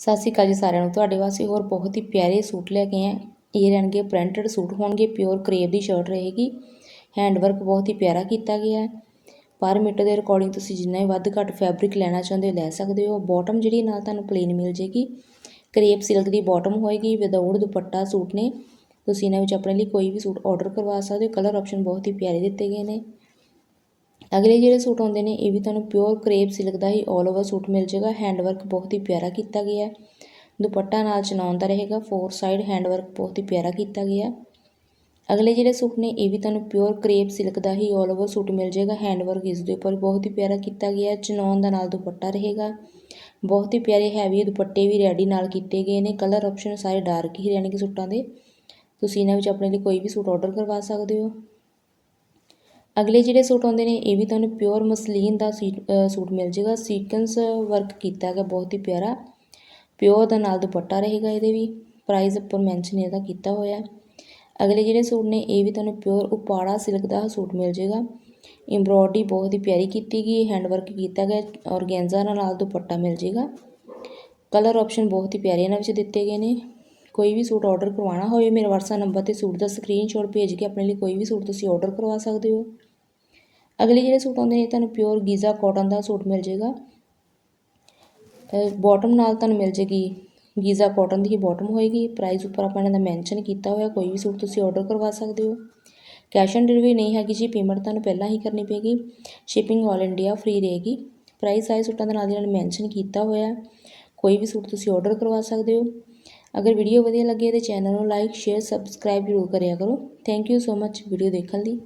ਸਤਿ ਸ਼੍ਰੀ ਅਕਾਲ ਜੀ ਸਾਰਿਆਂ ਨੂੰ। ਤੁਹਾਡੇ ਵਾਸਤੇ ਹੋਰ ਬਹੁਤ ਹੀ ਪਿਆਰੇ ਸੂਟ ਲੈ ਕੇ ਆਏ ਇਹ ਰਹਿਣਗੇ ਪ੍ਰਿੰਟਡ ਸੂਟ ਹੋਣਗੇ ਪਿਓਰ ਕਰੇਬ ਦੀ ਸ਼ਰਟ ਰਹੇਗੀ। ਹੈਂਡ ਵਰਕ ਬਹੁਤ ਹੀ ਪਿਆਰਾ ਕੀਤਾ ਗਿਆ ਹੈ। ਪਰ ਮੀਟਰ ਦੇ ਅਕੋਰਡਿੰਗ ਤੁਸੀਂ ਜਿੰਨਾ ਹੀ ਵੱਧ ਘੱਟ ਫੈਬਰਿਕ ਲੈਣਾ ਚਾਹੁੰਦੇ ਹੋ, ਲੈ ਸਕਦੇ ਹੋ। ਬਾਟਮ ਜਿਹੜੀ ਨਾਲ ਤੁਹਾਨੂੰ ਪਲੇਨ ਮਿਲ ਜੇਗੀ ਕਰੇਪ ਸਿਲਕ ਦੀ ਬਾਟਮ ਹੋਏਗੀ ਵਿਦਆਊਟ ਦੁਪੱਟਾ ਸੂਟ ਨੇ। ਤੁਸੀਂ ਇਹਨਾਂ ਵਿੱਚ ਆਪਣੇ ਲਈ ਕੋਈ ਵੀ ਸੂਟ ਆਰਡਰ ਕਰਵਾ ਸਕਦੇ ਹੋ। ਕਲਰ ਆਪਸ਼ਨ ਬਹੁਤ ਹੀ ਪਿਆਰੇ ਦਿੱਤੇ ਗਏ ਨੇ। ਅਗਲੇ ਜਿਹੜੇ ਸੂਟ ਆਉਂਦੇ ਨੇ, ਇਹ ਵੀ ਤੁਹਾਨੂੰ ਪਿਓਰ ਕਰੇਪ ਸਿਲਕ ਦਾ ਹੀ 올 ਓਵਰ ਸੂਟ ਮਿਲ ਜਾਏਗਾ। ਹੈਂਡ ਵਰਕ ਬਹੁਤ ਹੀ ਪਿਆਰਾ ਕੀਤਾ ਗਿਆ ਹੈ। ਦੁਪੱਟਾ ਨਾਲ ਚਨਾਉਣ ਦਾ ਰਹੇਗਾ। ਫੋਰ ਸਾਈਡ ਹੈਂਡ ਵਰਕ ਬਹੁਤ ਹੀ ਪਿਆਰਾ ਕੀਤਾ ਗਿਆ ਅਗਲੇ ਜਿਹੜੇ ਸੂਟ ਨੇ, ਇਹ ਵੀ ਤੁਹਾਨੂੰ ਪਿਓਰ ਕਰੇਪ ਸਿਲਕ ਦਾ ਹੀ 올 ਓਵਰ ਸੂਟ ਮਿਲ ਜਾਏਗਾ। ਹੈਂਡ ਵਰਕ ਇਸ ਦੇ ਉੱਪਰ ਬਹੁਤ ਹੀ ਪਿਆਰਾ ਕੀਤਾ ਗਿਆ ਹੈ। ਚਨਾਉਣ ਦਾ ਨਾਲ ਦੁਪੱਟਾ ਰਹੇਗਾ। ਬਹੁਤ ਹੀ ਪਿਆਰੇ ਹੈਵੀ ਦੁਪੱਟੇ ਵੀ ਰੈਡੀ ਨਾਲ ਕੀਤੇ ਗਏ ਨੇ। ਕਲਰ ਆਪਸ਼ਨ ਸਾਰੇ ਡਾਰਕ ਹੀ ਰਹਿਣਗੇ ਸੂਟਾਂ ਦੇ। ਤੁਸੀਂ ਇਹਨਾਂ ਵਿੱਚ ਆਪਣੇ ਲਈ ਕੋਈ ਵੀ ਸੂਟ ਆਰਡਰ ਕਰਵਾ ਸਕਦੇ ਹੋ। ਅਗਲੇ ਜਿਹੜੇ ਸੂਟ ਆਉਂਦੇ ਨੇ, ਇਹ ਵੀ ਤੁਹਾਨੂੰ ਪਿਓਰ ਮਸਲੀਨ ਦਾ ਸੂਟ ਮਿਲ ਜੇਗਾ ਸੀਕੁਐਂਸ ਵਰਕ ਕੀਤਾ ਗਿਆ ਬਹੁਤ ਹੀ ਪਿਆਰਾ। ਪਿਓਰ ਦਾ ਨਾਲ ਦੁਪੱਟਾ ਰਹੇਗਾ ਇਹਦੇ ਵੀ। ਪ੍ਰਾਈਸ ਉੱਪਰ ਮੈਂਸ਼ਨ ਇਹਦਾ ਕੀਤਾ ਹੋਇਆ ਅਗਲੇ ਜਿਹੜੇ ਸੂਟ ਨੇ, ਇਹ ਵੀ ਤੁਹਾਨੂੰ ਪਿਓਰ ਉਪਾੜਾ ਸਿਲਕ ਦਾ ਸੂਟ ਮਿਲ ਜੇਗਾ ਐਮਬ੍ਰੋਇਡਰੀ ਬਹੁਤ ਹੀ ਪਿਆਰੀ ਕੀਤੀ ਗਈ ਹੈਂਡ ਵਰਕ ਕੀਤਾ ਗਿਆ ਔਰਗੈਂਜ਼ਾ ਨਾਲ ਦੁਪੱਟਾ ਮਿਲ ਜਾਏਗਾ। ਕਲਰ ਆਪਸ਼ਨ ਬਹੁਤ ਹੀ ਪਿਆਰੇ ਇਹਨਾਂ ਵਿੱਚ ਦਿੱਤੇ ਗਏ ਨੇ। ਕੋਈ ਵੀ ਸੂਟ ਆਰਡਰ ਕਰਵਾਉਣਾ ਹੋਵੇ, ਮੇਰੇ WhatsApp ਨੰਬਰ ਤੇ ਸੂਟ ਦਾ ਸਕਰੀਨਸ਼ਾਟ ਭੇਜ ਕੇ ਆਪਣੇ ਲਈ ਕੋਈ ਵੀ ਸੂਟ ਤੁਸੀਂ ਆਰਡਰ ਕਰਵਾ ਸਕਦੇ ਹੋ। ਅਗਲੇ ਜਿਹੜੇ ਸੂਟ ਆਉਂਦੇ ਨੇ ਤੁਹਾਨੂੰ ਪਿਓਰ ਗੀਜ਼ਾ ਕਾਟਨ ਦਾ ਸੂਟ ਮਿਲ ਜਾਏਗਾ। ਬਾਟਮ ਨਾਲ ਤੁਹਾਨੂੰ ਮਿਲ ਜੇਗੀ ਗੀਜ਼ਾ ਕਾਟਨ ਦੀ ਹੀ ਬਾਟਮ ਹੋਏਗੀ। ਪ੍ਰਾਈਸ ਉੱਪਰ ਆਪਾਂ ਇਹਨਾਂ ਦਾ ਮੈਂਸ਼ਨ ਕੀਤਾ ਹੋਇਆ, ਕੋਈ ਵੀ ਸੂਟ ਤੁਸੀਂ ਆਰਡਰ ਕਰਵਾ ਸਕਦੇ ਹੋ। ਕੈਸ਼ ਔਨ ਡਿਲੀਵਰੀ ਨਹੀਂ ਹੈਗੀ ਜੀ ਪੇਮੈਂਟ ਤੁਹਾਨੂੰ ਪਹਿਲਾਂ ਹੀ ਕਰਨੀ ਪਏਗੀ। ਸ਼ਿਪਿੰਗ ਆਲ ਇੰਡੀਆ ਫ੍ਰੀ ਰਹੇਗੀ। ਪ੍ਰਾਈਸ ਆਏ ਸੂਟਾਂ ਦੇ ਨਾਲ ਦੀ ਨਾਲ ਮੈਂਸ਼ਨ ਕੀਤਾ ਹੋਇਆ ਕੋਈ ਵੀ ਸੂਟ ਤੁਸੀਂ ਆਰਡਰ ਕਰਵਾ ਸਕਦੇ ਹੋ। ਅਗਰ ਵੀਡੀਓ ਵਧੀਆ ਲੱਗੇ ਤਾਂ ਚੈਨਲ ਨੂੰ ਲਾਈਕ ਸ਼ੇਅਰ ਸਬਸਕ੍ਰਾਈਬ ਜ਼ਰੂਰ ਕਰਿਆ ਕਰੋ। Thank you so much video ਦੇਖਣ ਲਈ।